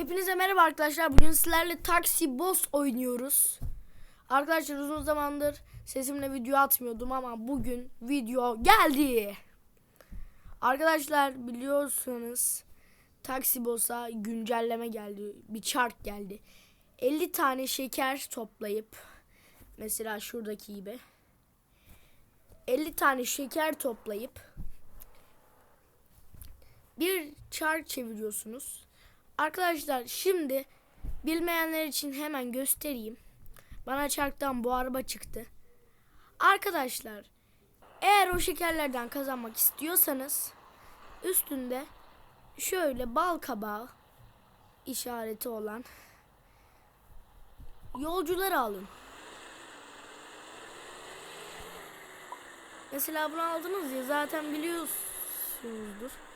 Hepinize merhaba arkadaşlar. Bugün sizlerle Taksi Boss oynuyoruz. Arkadaşlar uzun zamandır sesimle video atmıyordum ama bugün video geldi. Arkadaşlar biliyorsunuz Taksi Boss'a güncelleme geldi. Bir çark geldi. 50 tane şeker toplayıp mesela şuradaki gibi 50 tane şeker toplayıp bir çark çeviriyorsunuz. Arkadaşlar şimdi bilmeyenler için hemen göstereyim. Bana çarktan bu araba çıktı. Arkadaşlar eğer o şekerlerden kazanmak istiyorsanız üstünde şöyle bal kabağı işareti olan yolcuları alın. Mesela bunu aldınız ya zaten biliyorsunuzdur.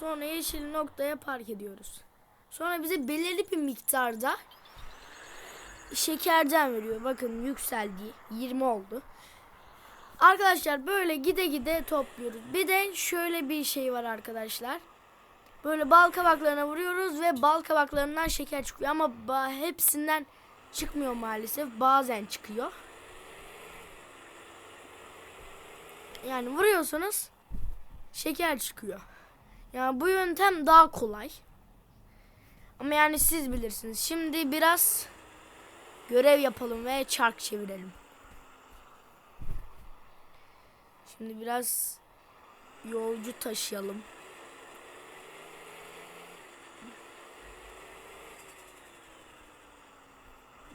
Sonra yeşil noktaya park ediyoruz. Sonra bize belirli bir miktarda şekerden veriyor. Bakın yükseldi. 20 oldu. Arkadaşlar böyle gide gide topluyoruz. Bir de şöyle bir şey var arkadaşlar. Böyle bal kabaklarına vuruyoruz ve bal kabaklarından şeker çıkıyor. Ama hepsinden çıkmıyor maalesef. Bazen çıkıyor. Yani vuruyorsunuz şeker çıkıyor. Yani bu yöntem daha kolay. Ama yani siz bilirsiniz. Şimdi biraz görev yapalım ve çark çevirelim. Şimdi biraz yolcu taşıyalım.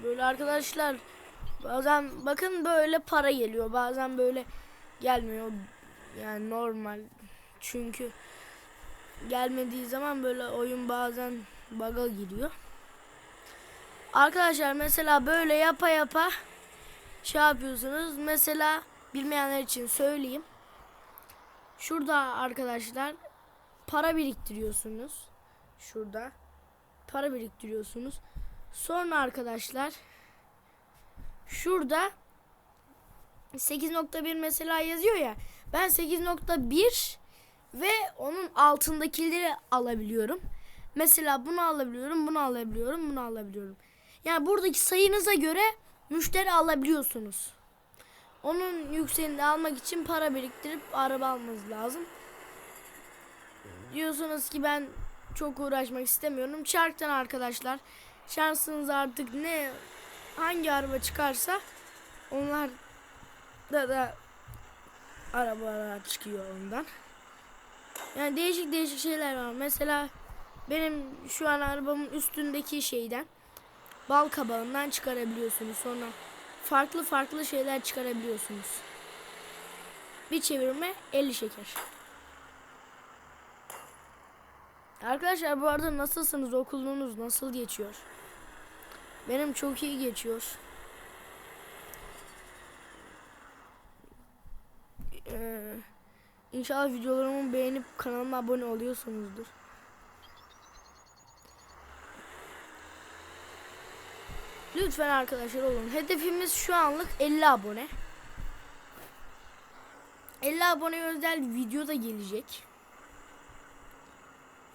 Böyle arkadaşlar bazen bakın böyle para geliyor. Bazen böyle gelmiyor. Yani normal. Çünkü gelmediği zaman böyle oyun bazen bug'a giriyor. Arkadaşlar mesela böyle yapa yapa şey yapıyorsunuz. Mesela bilmeyenler için söyleyeyim. Şurada arkadaşlar para biriktiriyorsunuz. Şurada para biriktiriyorsunuz. Sonra arkadaşlar şurada 8.1 mesela yazıyor ya. Ben 8.1 ve onun altındakileri alabiliyorum. Mesela bunu alabiliyorum, bunu alabiliyorum, bunu alabiliyorum. Yani buradaki sayınıza göre müşteri alabiliyorsunuz. Onun yükseğini almak için para biriktirip araba almanız lazım. Diyorsunuz ki ben çok uğraşmak istemiyorum. Çarktan arkadaşlar şansınız artık ne hangi araba çıkarsa onlar da da arabalar çıkıyor ondan. Yani değişik değişik şeyler var. Mesela benim şu an arabamın üstündeki şeyden bal kabağından çıkarabiliyorsunuz. Sonra farklı farklı şeyler çıkarabiliyorsunuz. Bir çevirme 50 şeker. Arkadaşlar bu arada nasılsınız? Okulunuz nasıl geçiyor? Benim çok iyi geçiyor. Ee, İnşallah videolarımı beğenip kanalıma abone oluyorsunuzdur. Lütfen arkadaşlar olun. Hedefimiz şu anlık 50 abone. 50 abone özel video da gelecek.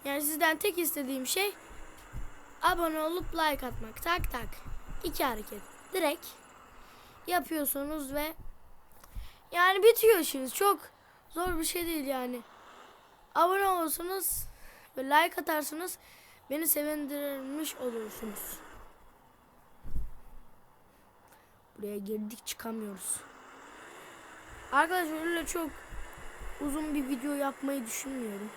Yani sizden tek istediğim şey abone olup like atmak. Tak tak. İki hareket. Direkt yapıyorsunuz ve yani bitiyor işiniz. Çok Zor bir şey değil yani. Abone olursunuz ve like atarsınız. Beni sevindirmiş olursunuz. Buraya girdik çıkamıyoruz. Arkadaşlar öyle çok uzun bir video yapmayı düşünmüyorum.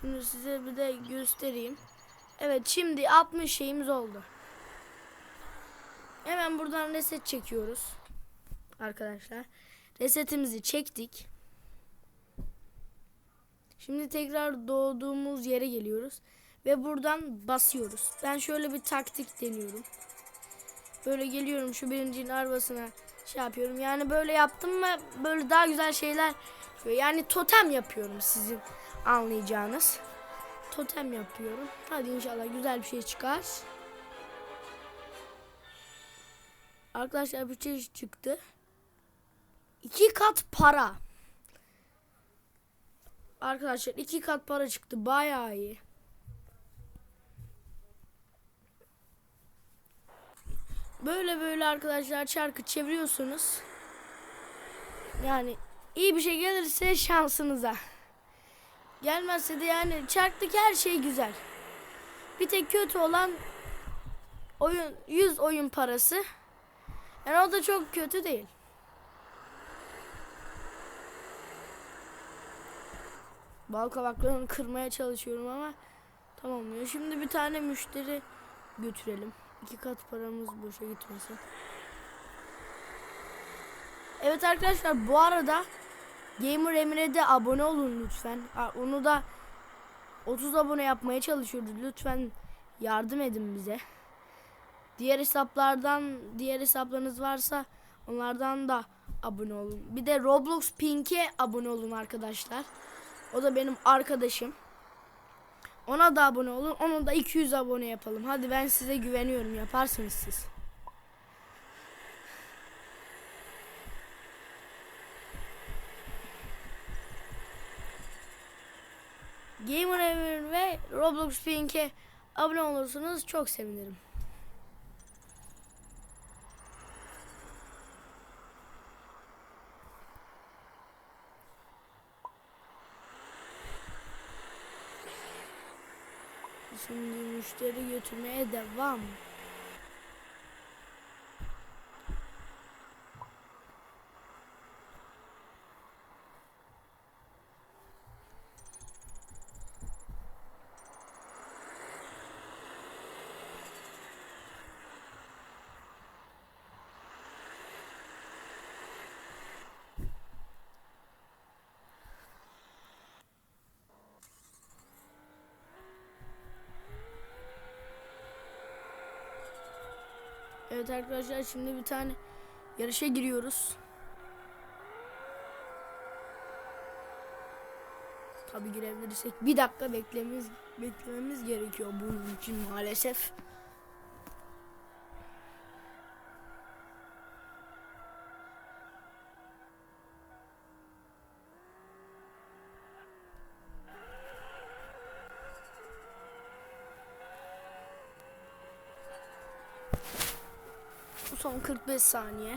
Şimdi size bir de göstereyim. Evet şimdi 60 şeyimiz oldu. Hemen buradan reset çekiyoruz. Arkadaşlar. Resetimizi çektik. Şimdi tekrar doğduğumuz yere geliyoruz. Ve buradan basıyoruz. Ben şöyle bir taktik deniyorum. Böyle geliyorum şu birincinin arabasına şey yapıyorum. Yani böyle yaptım mı böyle daha güzel şeyler yani totem yapıyorum sizin anlayacağınız. Totem yapıyorum. Hadi inşallah güzel bir şey çıkar. Arkadaşlar bir şey çıktı. İki kat para. Arkadaşlar iki kat para çıktı. Bayağı iyi. Böyle böyle arkadaşlar çarkı çeviriyorsunuz. Yani iyi bir şey gelirse şansınıza. Gelmezse de yani çarktaki her şey güzel. Bir tek kötü olan oyun 100 oyun parası. Yani o da çok kötü değil. Bal kabaklarını kırmaya çalışıyorum ama tamam. Şimdi bir tane müşteri götürelim. İki kat paramız boşa gitmesin. Evet arkadaşlar bu arada Gamer Emre'ye de abone olun lütfen. Onu da 30 abone yapmaya çalışıyoruz. Lütfen yardım edin bize. Diğer hesaplardan diğer hesaplarınız varsa onlardan da abone olun. Bir de Roblox Pink'e abone olun arkadaşlar. O da benim arkadaşım. Ona da abone olun. Onu da 200 abone yapalım. Hadi ben size güveniyorum. Yaparsınız siz. Gamer Emir ve Roblox Pink'e abone olursanız çok sevinirim. Şimdi müşteri götürmeye devam. Evet arkadaşlar şimdi bir tane yarışa giriyoruz. Tabi girebilirsek bir dakika beklememiz beklememiz gerekiyor bunun için maalesef. Son 45 saniye.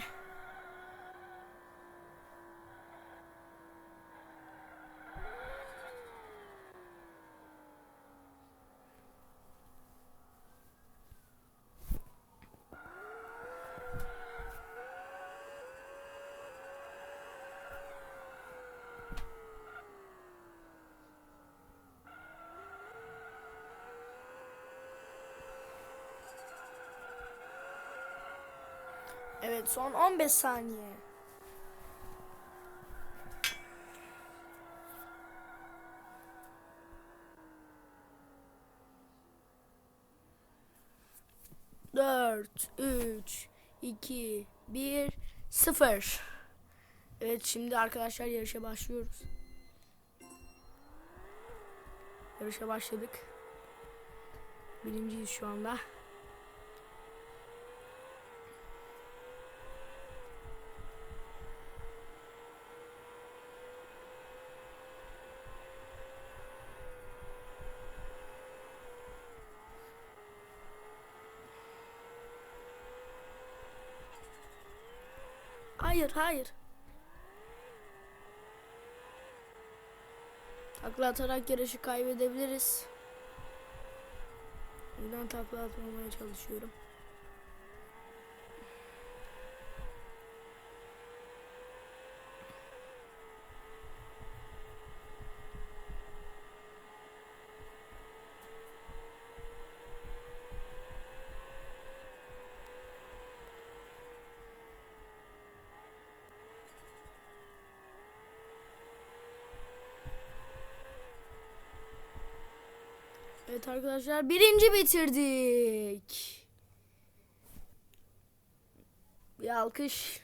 Evet son 15 saniye. Dört, üç, iki, bir, sıfır. Evet şimdi arkadaşlar yarışa başlıyoruz. Yarışa başladık. Birinciyiz şu anda. Hayır, hayır. Takla atarak yarışı kaybedebiliriz. Yüzden takla atmamaya çalışıyorum. Arkadaşlar birinci bitirdik. Bir alkış.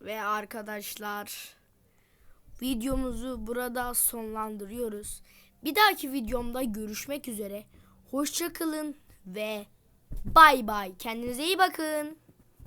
Ve arkadaşlar videomuzu burada sonlandırıyoruz. Bir dahaki videomda görüşmek üzere. Hoşçakalın ve bay bay. Kendinize iyi bakın.